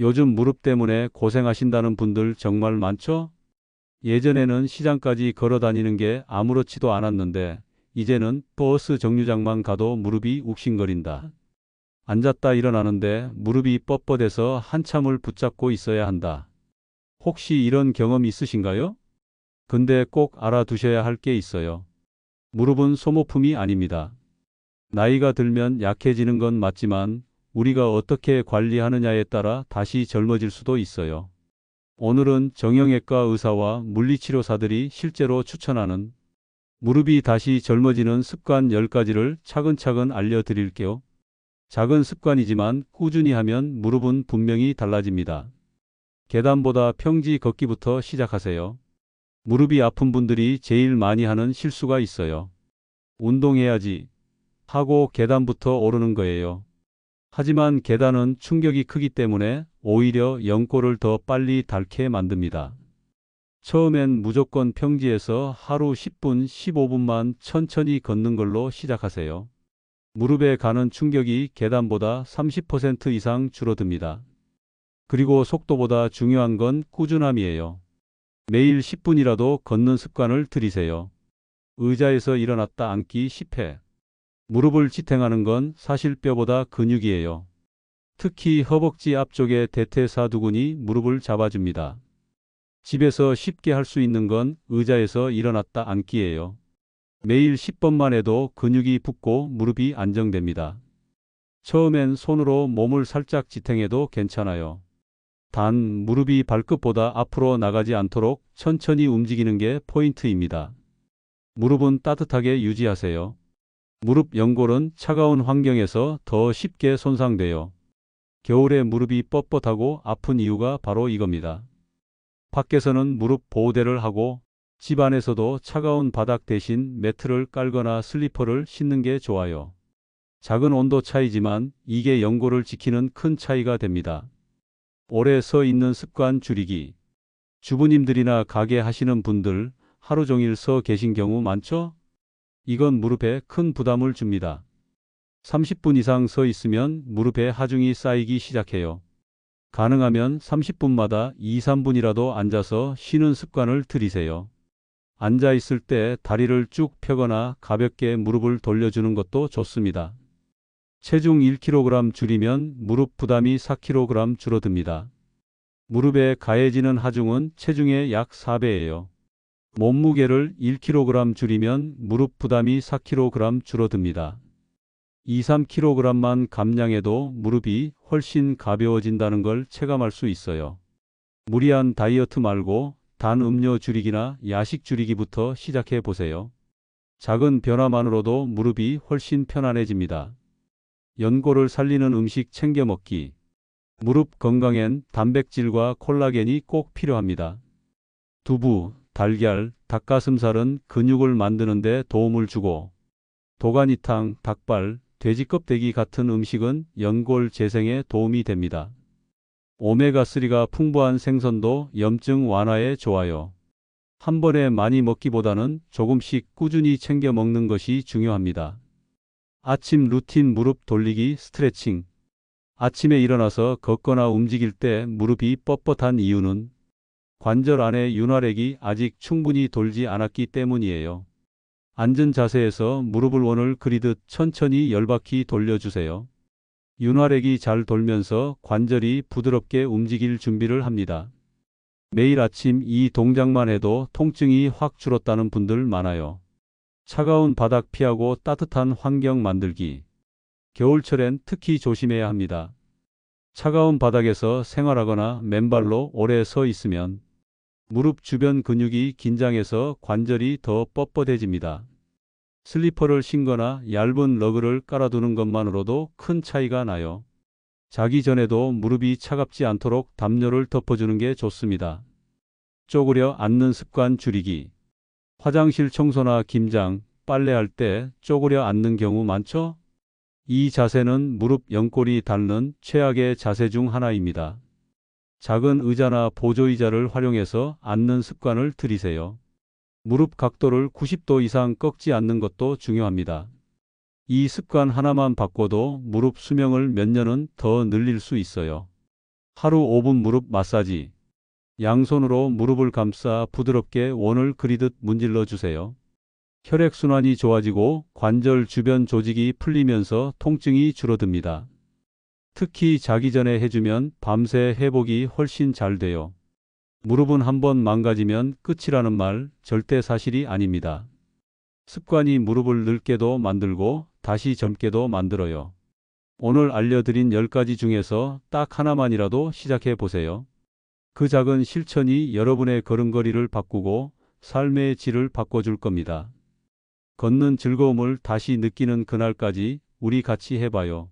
요즘 무릎 때문에 고생하신다는 분들 정말 많죠? 예전에는 시장까지 걸어 다니는 게 아무렇지도 않았는데 이제는 버스 정류장만 가도 무릎이 욱신거린다. 앉았다 일어나는데 무릎이 뻣뻣해서 한참을 붙잡고 있어야 한다. 혹시 이런 경험 있으신가요? 근데 꼭 알아두셔야 할 게 있어요. 무릎은 소모품이 아닙니다. 나이가 들면 약해지는 건 맞지만 우리가 어떻게 관리하느냐에 따라 다시 젊어질 수도 있어요. 오늘은 정형외과 의사와 물리치료사들이 실제로 추천하는 무릎이 다시 젊어지는 습관 10가지를 차근차근 알려드릴게요. 작은 습관이지만 꾸준히 하면 무릎은 분명히 달라집니다. 계단보다 평지 걷기부터 시작하세요. 무릎이 아픈 분들이 제일 많이 하는 실수가 있어요. 운동해야지 하고 계단부터 오르는 거예요. 하지만 계단은 충격이 크기 때문에 오히려 연골을 더 빨리 닳게 만듭니다. 처음엔 무조건 평지에서 하루 10분, 15분만 천천히 걷는 걸로 시작하세요. 무릎에 가는 충격이 계단보다 30% 이상 줄어듭니다. 그리고 속도보다 중요한 건 꾸준함이에요. 매일 10분이라도 걷는 습관을 들이세요. 의자에서 일어났다 앉기 10회. 무릎을 지탱하는 건 사실 뼈보다 근육이에요. 특히 허벅지 앞쪽의 대퇴사두근이 무릎을 잡아줍니다. 집에서 쉽게 할 수 있는 건 의자에서 일어났다 앉기예요. 매일 10번만 해도 근육이 붙고 무릎이 안정됩니다. 처음엔 손으로 몸을 살짝 지탱해도 괜찮아요. 단 무릎이 발끝보다 앞으로 나가지 않도록 천천히 움직이는 게 포인트입니다. 무릎은 따뜻하게 유지하세요. 무릎 연골은 차가운 환경에서 더 쉽게 손상돼요. 겨울에 무릎이 뻣뻣하고 아픈 이유가 바로 이겁니다. 밖에서는 무릎 보호대를 하고 집 안에서도 차가운 바닥 대신 매트를 깔거나 슬리퍼를 신는 게 좋아요. 작은 온도 차이지만 이게 연골을 지키는 큰 차이가 됩니다. 오래 서 있는 습관 줄이기. 주부님들이나 가게 하시는 분들 하루 종일 서 계신 경우 많죠? 이건 무릎에 큰 부담을 줍니다. 30분 이상 서 있으면 무릎에 하중이 쌓이기 시작해요. 가능하면 30분마다 2, 3분이라도 앉아서 쉬는 습관을 들이세요. 앉아 있을 때 다리를 쭉 펴거나 가볍게 무릎을 돌려주는 것도 좋습니다. 체중 1kg 줄이면 무릎 부담이 4kg 줄어듭니다. 무릎에 가해지는 하중은 체중의 약 4배예요. 몸무게를 1kg 줄이면 무릎 부담이 4kg 줄어듭니다. 2, 3kg만 감량해도 무릎이 훨씬 가벼워진다는 걸 체감할 수 있어요. 무리한 다이어트 말고 단 음료 줄이기나 야식 줄이기부터 시작해 보세요. 작은 변화만으로도 무릎이 훨씬 편안해집니다. 연골을 살리는 음식 챙겨 먹기. 무릎 건강엔 단백질과 콜라겐이 꼭 필요합니다. 두부, 달걀, 닭가슴살은 근육을 만드는 데 도움을 주고 도가니탕, 닭발, 돼지 껍데기 같은 음식은 연골 재생에 도움이 됩니다. 오메가3가 풍부한 생선도 염증 완화에 좋아요. 한 번에 많이 먹기보다는 조금씩 꾸준히 챙겨 먹는 것이 중요합니다. 아침 루틴 무릎 돌리기 스트레칭. 아침에 일어나서 걷거나 움직일 때 무릎이 뻣뻣한 이유는 관절 안에 윤활액이 아직 충분히 돌지 않았기 때문이에요. 앉은 자세에서 무릎을 원을 그리듯 천천히 열바퀴 돌려주세요. 윤활액이 잘 돌면서 관절이 부드럽게 움직일 준비를 합니다. 매일 아침 이 동작만 해도 통증이 확 줄었다는 분들 많아요. 차가운 바닥 피하고 따뜻한 환경 만들기. 겨울철엔 특히 조심해야 합니다. 차가운 바닥에서 생활하거나 맨발로 오래 서 있으면 무릎 주변 근육이 긴장해서 관절이 더 뻣뻣해집니다. 슬리퍼를 신거나 얇은 러그를 깔아두는 것만으로도 큰 차이가 나요. 자기 전에도 무릎이 차갑지 않도록 담요를 덮어주는 게 좋습니다. 쪼그려 앉는 습관 줄이기. 화장실 청소나 김장, 빨래할 때 쪼그려 앉는 경우 많죠? 이 자세는 무릎 연골이 닳는 최악의 자세 중 하나입니다. 작은 의자나 보조의자를 활용해서 앉는 습관을 들이세요. 무릎 각도를 90도 이상 꺾지 않는 것도 중요합니다. 이 습관 하나만 바꿔도 무릎 수명을 몇 년은 더 늘릴 수 있어요. 하루 5분 무릎 마사지. 양손으로 무릎을 감싸 부드럽게 원을 그리듯 문질러 주세요. 혈액순환이 좋아지고 관절 주변 조직이 풀리면서 통증이 줄어듭니다. 특히 자기 전에 해주면 밤새 회복이 훨씬 잘 돼요. 무릎은 한번 망가지면 끝이라는 말 절대 사실이 아닙니다. 습관이 무릎을 늙게도 만들고 다시 젊게도 만들어요. 오늘 알려드린 10가지 중에서 딱 하나만이라도 시작해 보세요. 그 작은 실천이 여러분의 걸음걸이를 바꾸고 삶의 질을 바꿔줄 겁니다. 걷는 즐거움을 다시 느끼는 그날까지 우리 같이 해봐요.